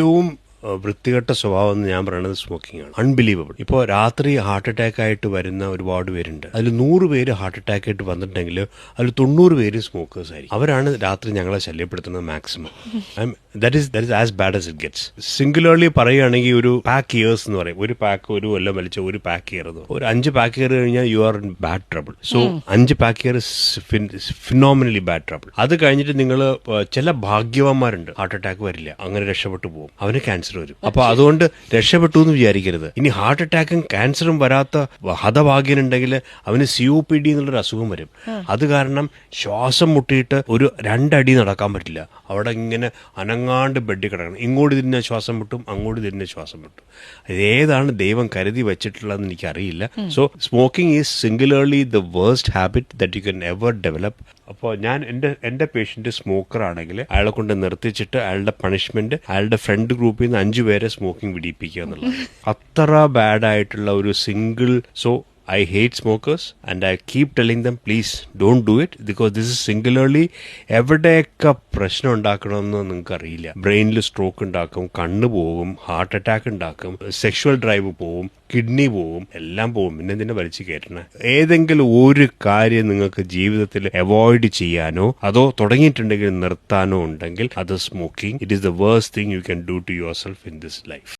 doom വൃത്തികെട്ട സ്വഭാവം എന്ന് ഞാൻ പറയുന്നത് സ്മോക്കിംഗ് ആണ്. അൺബിലീവബിൾ ഇപ്പോൾ രാത്രി ഹാർട്ട് അറ്റാക്ക് ആയിട്ട് വരുന്ന ഒരുപാട് പേരുണ്ട്. അതിൽ നൂറ് പേര് ഹാർട്ട് അറ്റാക്ക് ആയിട്ട് വന്നിട്ടുണ്ടെങ്കിൽ അതിൽ തൊണ്ണൂറ് പേര് സ്മോക്കേഴ്സ് ആയിരിക്കും. അവരാണ് രാത്രി ഞങ്ങളെ ശല്യപ്പെടുത്തുന്നത് maximum that is that is as bad as it gets singularly പറയുകയാണെങ്കിൽ ഒരു പാക്ക് ഇയേഴ്സ് എന്ന് പറയും. ഒരു പാക്ക് ഒരു കൊല്ലം വലിച്ച ഒരു പാക്ക് ഇയർ എന്ന് ഒരു അഞ്ച് പാക്ക് ഇയർ കഴിഞ്ഞാൽ you are in bad trouble so അഞ്ച് pack year phenomenally bad trouble അത് കഴിഞ്ഞിട്ട് നിങ്ങൾ ചില ഭാഗ്യവാന്മാരുണ്ട്. ഹാർട്ട് അറ്റാക്ക് വരില്ല. അങ്ങനെ രക്ഷപ്പെട്ടു പോകും. അവന് ക്യാൻസർ വരും. അപ്പൊ അതുകൊണ്ട് രക്ഷപ്പെട്ടു എന്ന് വിചാരിക്കരുത്. ഇനി ഹാർട്ട് അറ്റാക്കും ക്യാൻസറും വരാത്ത ഹതഭാഗ്യനുണ്ടെങ്കിൽ അവന് സി ഒ പി ഡി എന്നുള്ളൊരു അസുഖം വരും. അത് കാരണം ശ്വാസം മുട്ടിയിട്ട് ഒരു രണ്ടടി നടക്കാൻ പറ്റില്ല. അവിടെ ഇങ്ങനെ അനങ്ങാണ്ട് ബെഡിൽ കിടക്കണം. ഇങ്ങോട്ട് തിരിഞ്ഞ ശ്വാസം മുട്ടും അങ്ങോട്ട് തിരിഞ്ഞ ശ്വാസം മുട്ടും. ഏതാണ് ദൈവം കരുതി വെച്ചിട്ടുള്ളതെന്ന് എനിക്കറിയില്ല. So smoking is singularly the worst habit that you can ever develop അപ്പോൾ ഞാൻ എന്റെ എന്റെ പേഷ്യന്റ് സ്മോക്കർ ആണെങ്കിൽ അയാളെ കൊണ്ട് നിർത്തിച്ചിട്ട് അയാളുടെ പണിഷ്മെന്റ് അയാളുടെ ഫ്രണ്ട് ഗ്രൂപ്പിൽ നിന്ന് അഞ്ചു പേരെ സ്മോക്കിംഗ് വിടിയിപ്പിക്കുക എന്നുള്ളത്. അത്ര ബാഡ് ആയിട്ടുള്ള ഒരു single so I hate smokers and I keep telling them, please don't do it because this is singularly എവിടെയൊക്കെ പ്രശ്നം ഉണ്ടാക്കണമെന്ന് നിങ്ങൾക്ക് അറിയില്ല ബ്രെയിനിൽ സ്ട്രോക്ക് ഉണ്ടാക്കും കണ്ണ് പോകും ഹാർട്ട് അറ്റാക്ക് ഉണ്ടാക്കും സെക്ഷുവൽ ഡ്രൈവ് പോവും കിഡ്നി പോവും എല്ലാം പോവും. പിന്നെ എന്തിനാ വലിച്ചു കയറ്റണം? ഏതെങ്കിലും ഒരു കാര്യം നിങ്ങൾക്ക് ജീവിതത്തിൽ അവോയ്ഡ് ചെയ്യാനോ അതോ തുടങ്ങിയിട്ടുണ്ടെങ്കിൽ നിർത്താനോ ഉണ്ടെങ്കിൽ അത് smoking it is the worst thing you can do to yourself in this life